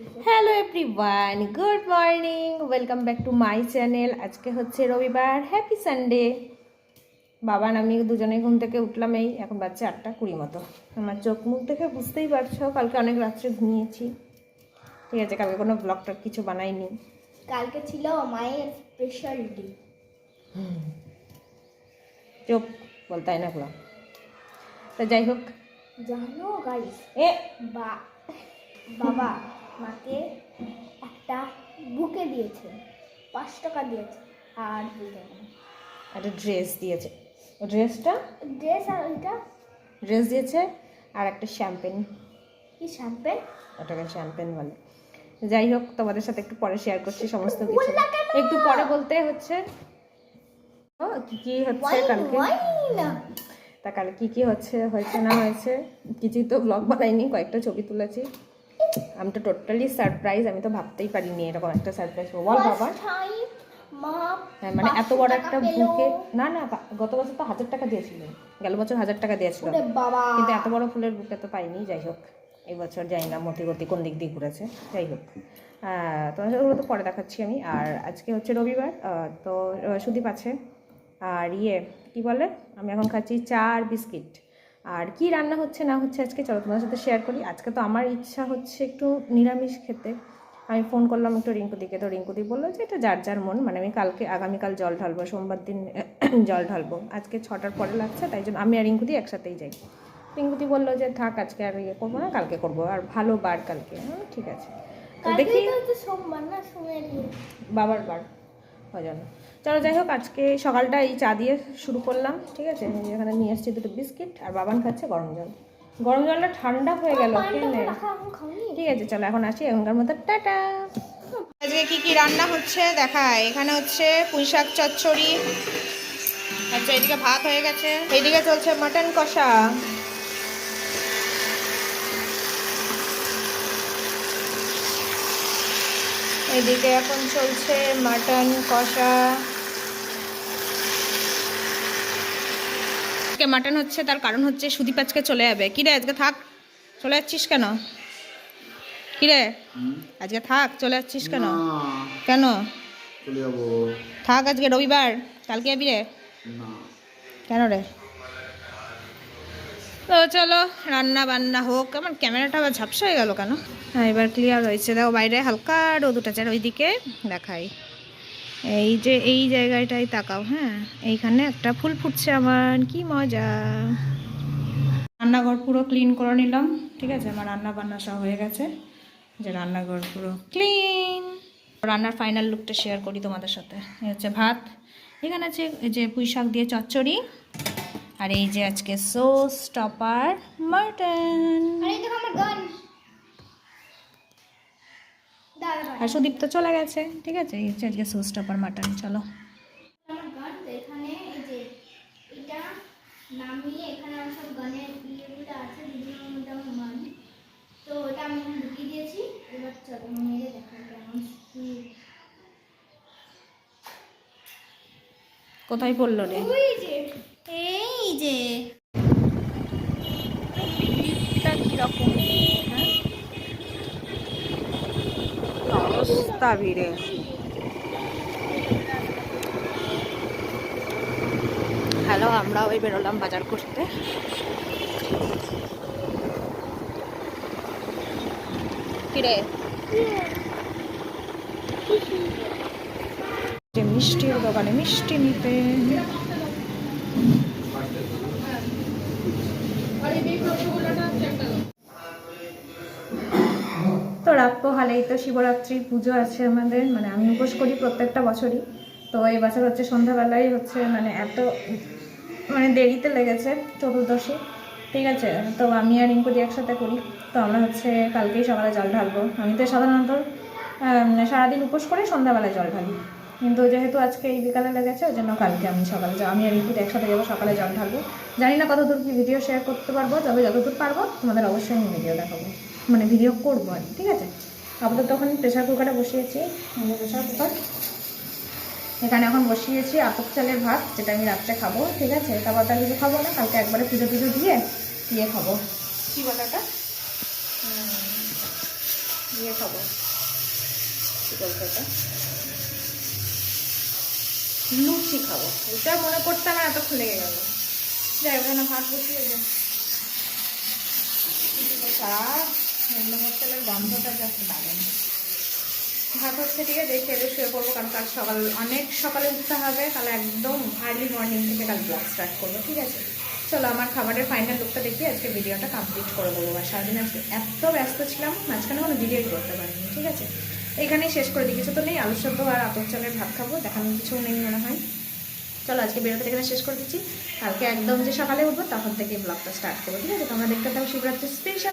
Hello everyone good morning welcome back to my channel আজকে হচ্ছে রবিবার হ্যাপি সানডে বাবা আমি দুজনে ঘুম থেকে উঠলাম এই এখন বাচ্চা আটটা কুড়ি মতো। আমার চোখ মুখ দেখে বুঝতেই পারছ কালকে অনেক রাত্রে ঘুমিয়েছি। ঠিক আছে কালকে কোনো ব্লগটা কিছু বানাইনি। কালকে ছিল মায়ের স্পেশাল ডে চোখ বলতে না ব্লগ তো যাই হোক। জানো গাইস এ! বা বাবা মাকে একটা বুকে দিয়েছে পাঁচ টাকা দিয়েছে আর একটা ড্রেস দিয়েছে। ড্রেসটা ড্রেস আর ওইটা? ড্রেস দিয়েছে আর একটা শ্যাম্পেন কি শ্যাম্পেন ওটাকে শ্যাম্পেন বলে। যাই হোক তোমাদের সাথে একটু পরে শেয়ার করছি সমস্ত কিছু। একটু পরে বলতে হচ্ছে ও, কি কি হচ্ছে কালকে? তা কাল কি কি হচ্ছে হয়েছে না হয়েছে কিছুই তো ব্লগ বানাইনি কয়েকটা ছবি তুলেছি। আমি তো টোটালি সারপ্রাইজ আমি তো ভাবতেই পারিনি এরকম একটা সারপ্রাইজ বল বাবা। হ্যাঁ মানে এত 500 বড় একটা বুকে না না গত বছর তো হাজার টাকা দিয়েছিল। গেল বছর হাজার টাকা দিয়েছিল। কিন্তু এত বড় ফুলের বুকে তো পাইনি যাই হোক। এবছর বছর যাই না মতি গতি কোন দিক দিয়ে ঘুরেছে যাই হোক। তোমার সাথে ওগুলো তো পরে দেখাচ্ছি আমি। আর আজকে হচ্ছে রবিবার তো সুদীপ আছে। আর ইয়ে কি বলে? আমি এখন খাচ্ছি চা আর বিস্কিট। আর কি রান্না হচ্ছে না হচ্ছে আজকে চলো তোমার সাথে শেয়ার করি। আজকে তো আমার ইচ্ছা হচ্ছে একটু নিরামিষ খেতে। আমি ফোন করলাম একটু রিঙ্কুদিকে তো রিঙ্কুদি বলল যে এটা যার যার মন মানে আমি কালকে আগামীকাল জল ঢালবো সোমবার দিন জল ঢালবো। আজকে ছটার পরে লাগছে তাই জন্য আমি আর রিঙ্কুদি একসাথেই যাই। রিঙ্কুদি বলল যে থাক আজকে আর ইয়ে করব না কালকে করব আর ভালো বার কালকে হ্যাঁ ঠিক আছে। তো দেখি সোমবার না সোমের বাবার বার। ওই জন্য। চলো যাই হোক আজকে সকালটা এই চা দিয়ে শুরু করলাম ঠিক আছে? এখানে নিয়ে এসেছি দুটো বিস্কিট আর বাবান খাচ্ছে গরম জল। গরম জলটা ঠান্ডা হয়ে গেল ঠিক আছে চলো এখন আসি এখনকার মতো টাটা। আজকে কি কি রান্না হচ্ছে? দেখায় এখানে হচ্ছে পুঁই শাক চচ্চড়ি আচ্ছা এদিকে ভাত হয়ে গেছে। এদিকে চলছে মাটন কষা। এদিকে এখন চলছে মাটন কষা। আজকে মাটন হচ্ছে তার কারণ হচ্ছে সুদীপ আজকে চলে যাবে। কিরে আজকে থাক। চলে যাচ্ছিস কেন? কিরে আজকে থাক চলে যাচ্ছিস কেন? কেন? থাক আজকে রবিবার। কালকে যাবি রে? কেন রে? তো চলো রান্না বান্না হোক। আমার ক্যামেরাটা আবার ঝাপসা হয়ে গেল কেন? হ্যাঁ এবার ক্লিয়ার হয়েছে। দেখো বাইরে হালকা রোদ উঠেছে আর ওইদিকে দেখাই। এই যে এই জায়গাটাই তাকাও হ্যাঁ? এইখানে একটা ফুল ফুটছে আমার কি মজা। রান্নাঘর পুরো ক্লিন করে নিলাম ঠিক আছে? আমার রান্না বান্না সব হয়ে গেছে। যে রান্নাঘর পুরো ক্লিন রান্নার ফাইনাল লুকটা শেয়ার করি তোমাদের সাথে। এই হচ্ছে ভাত এখানে আছে এই যে পুঁই শাক দিয়ে চচ্চড়ি আর এই যে আজকে সোস টপার মাটন। আরে সুদীপ তো চলে গেছে ঠিক আছে? এই হচ্ছে আজকে সোস টপার মাটন চলো। আমার গান তো এখানে এই যে এটা নামিয়ে এখানে আমার সব গানের ইয়েগুলো আছে বিভিন্ন মধ্যে আমার মান তো ওটা আমি এখানে ঢুকিয়ে দিয়েছি। এবার চলো মেরে দেখা কেমন কোথায় পড়ল রে? ওই যে এই যে। হ্যাঁ? অবস্থা ভিড়ে। হ্যালো আমরা ওই বেরোলাম বাজার করতে। কিরে? মিষ্টির দোকানে মিষ্টি নিতে। তো রাত পোহালেই তো শিবরাত্রি পুজো আছে আমাদের মানে আমি উপোস করি প্রত্যেকটা বছরই। তো এই বছর হচ্ছে সন্ধ্যাবেলায় হচ্ছে মানে এত মানে দেরিতে লেগেছে চতুর্দশী। ঠিক আছে, তো আমি আর রিঙ্কুদি একসাথে করি। তো আমরা হচ্ছে কালকেই সকালে জল ঢালবো। আমি তো সাধারণত সারাদিন উপোস করে সন্ধ্যাবেলায় জল ঢালি। কিন্তু যেহেতু আজকে এই বিকালে লেগেছে ওই জন্য কালকে আমি সকালে যা- আমি আর রিঙ্কুদি একসাথে যাব সকালে জল ঢালবো। জানি না কতদূর কি ভিডিও শেয়ার করতে পারব তবে যতদূর পারব তোমাদের অবশ্যই আমি ভিডিও দেখাবো। মানে ভিডিও করব আর ঠিক আছে? আপাতত ওখানে প্রেশার কুকারে বসিয়েছি। প্রেশার কুকার এখানে এখন বসিয়েছি আপক চালের ভাত যেটা আমি রাত্রে খাব ঠিক আছে? তারপর তার কিছু খাব না কালকে একবারে পুজো টুজো দিয়ে দিয়ে খাব। কী বলে ওটা ইয়ে খাব। কি বলতো এটা লুচি খাব। এটা মনে করতে আমার এত খুলে গেল। যাই ওখানে ভাত বসিয়ে দে হোটেলের গন্ধটা জাস্ট দারুণ ভাত হচ্ছে ঠিক আছে খেলে শুয়ে পড়ব, কারণ কাল সকাল অনেক সকালে উঠতে হবে কাল একদম আর্লি মর্নিং থেকে কাল ব্লগ স্টার্ট করব, ঠিক আছে? চলো, আমার খাবারের ফাইনাল লুকটা দেখি, আজকে ভিডিওটা কমপ্লিট করে দেবো আর সারাদিন আজকে এত ব্যস্ত ছিলাম, মাঝখানে কোনো ভিডিও করতে পারিনি, ঠিক আছে? এখানেই শেষ করে দিই কিছু তো নেই আলু সেদ্ধ আর আতর চালের ভাত খাব, দেখানোর কিছু নেই মনে হয়। চলো, আজকে বেরোতে এখানে শেষ করে দিচ্ছি। কালকে একদম যে সকালে উঠবো, তখন থেকে ব্লগটা স্টার্ট করব, ঠিক আছে? তোমরা দেখতে পাবো শিবরাত্রি স্পেশাল